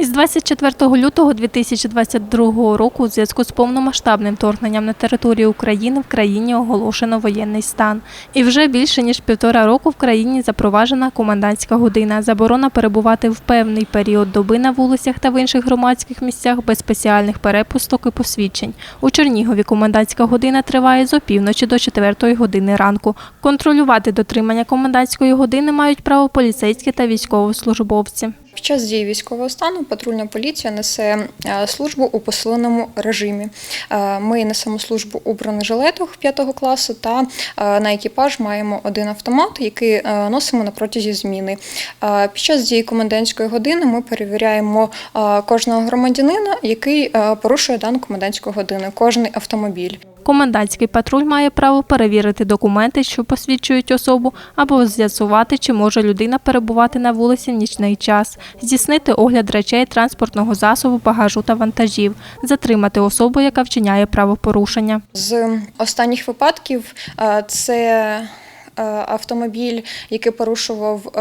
Із 24 лютого 2022 року у зв'язку з повномасштабним вторгненням на територію України в країні оголошено воєнний стан. І вже більше ніж півтора року в країні запроваджена комендантська година. Заборона перебувати в певний період доби на вулицях та в інших громадських місцях без спеціальних перепусток і посвідчень. У Чернігові комендантська година триває з опівночі до 4 години ранку. Контролювати дотримання комендантської години мають право поліцейські та військовослужбовці. Час дії військового стану патрульна поліція несе е, службу у посиленому режимі. Е, Ми несемо службу у бронежилетах 5 класу та е, на екіпаж маємо один автомат, який носимо на протязі зміни. Під час дії комендантської години ми перевіряємо кожного громадянина, який порушує дану комендантську годину, кожний автомобіль. Комендантський патруль має право перевірити документи, що посвідчують особу, або з'ясувати, чи може людина перебувати на вулиці в нічний час, здійснити огляд речей транспортного засобу, багажу та вантажів, затримати особу, яка вчиняє правопорушення. З останніх випадків е, це е, автомобіль, який порушував.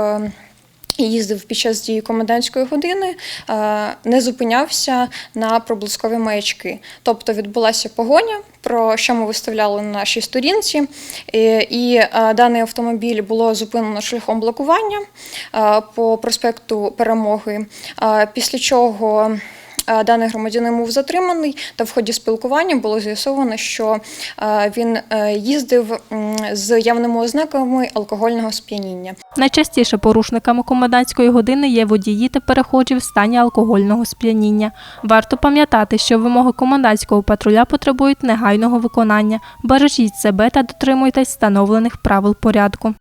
Е, їздив під час дії комендантської години, е, не зупинявся на проблискові маячки. Тобто відбулася погоня, про що ми виставляли на нашій сторінці. І, і е, даний автомобіль було зупинено шляхом блокування е, по проспекту Перемоги. Е, Після чого Е, Даний громадянин був затриманий, та в ході спілкування було з'ясовано, що е, він е, їздив з явними ознаками алкогольного сп'яніння. Найчастіше порушниками комендантської години є водії та перехожі в стані алкогольного сп'яніння. Варто пам'ятати, що вимоги комендантського патруля потребують негайного виконання. Бережіть себе та дотримуйтесь встановлених правил порядку.